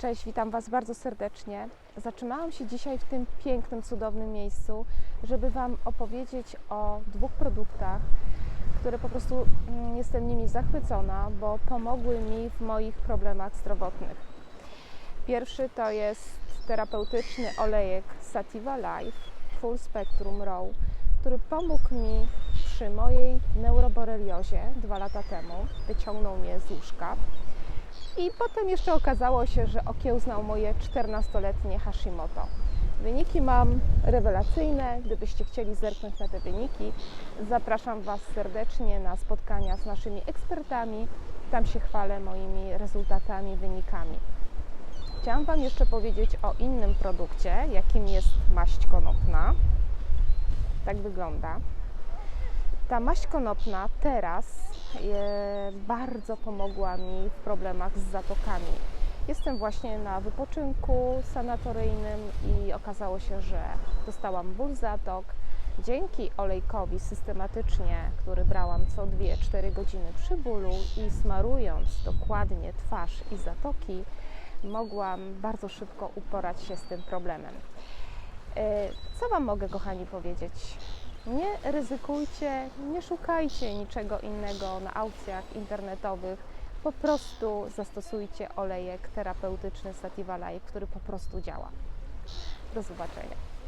Cześć, witam Was bardzo serdecznie. Zatrzymałam się dzisiaj w tym pięknym, cudownym miejscu, żeby Wam opowiedzieć o dwóch produktach, które po prostu mm, jestem nimi zachwycona, bo pomogły mi w moich problemach zdrowotnych. Pierwszy to jest terapeutyczny olejek Sativa Life Full Spectrum Raw, który pomógł mi przy mojej neuroboreliozie dwa lata temu. Wyciągnął mnie z łóżka. I potem jeszcze okazało się, że okiełznał moje 14-letnie Hashimoto. Wyniki mam rewelacyjne. Gdybyście chcieli zerknąć na te wyniki, zapraszam Was serdecznie na spotkania z naszymi ekspertami. Tam się chwalę moimi rezultatami, wynikami. Chciałam Wam jeszcze powiedzieć o innym produkcie, jakim jest maść konopna. Tak wygląda. Ta maść konopna teraz e, bardzo pomogła mi w problemach z zatokami. Jestem właśnie na wypoczynku sanatoryjnym i okazało się, że dostałam ból zatok. Dzięki olejkowi systematycznie, który brałam co 2-4 godziny przy bólu i smarując dokładnie twarz i zatoki, mogłam bardzo szybko uporać się z tym problemem. E, Co Wam mogę, kochani, powiedzieć? Nie ryzykujcie, nie szukajcie niczego innego na aukcjach internetowych. Po prostu zastosujcie olejek terapeutyczny Sativa Life, który po prostu działa. Do zobaczenia.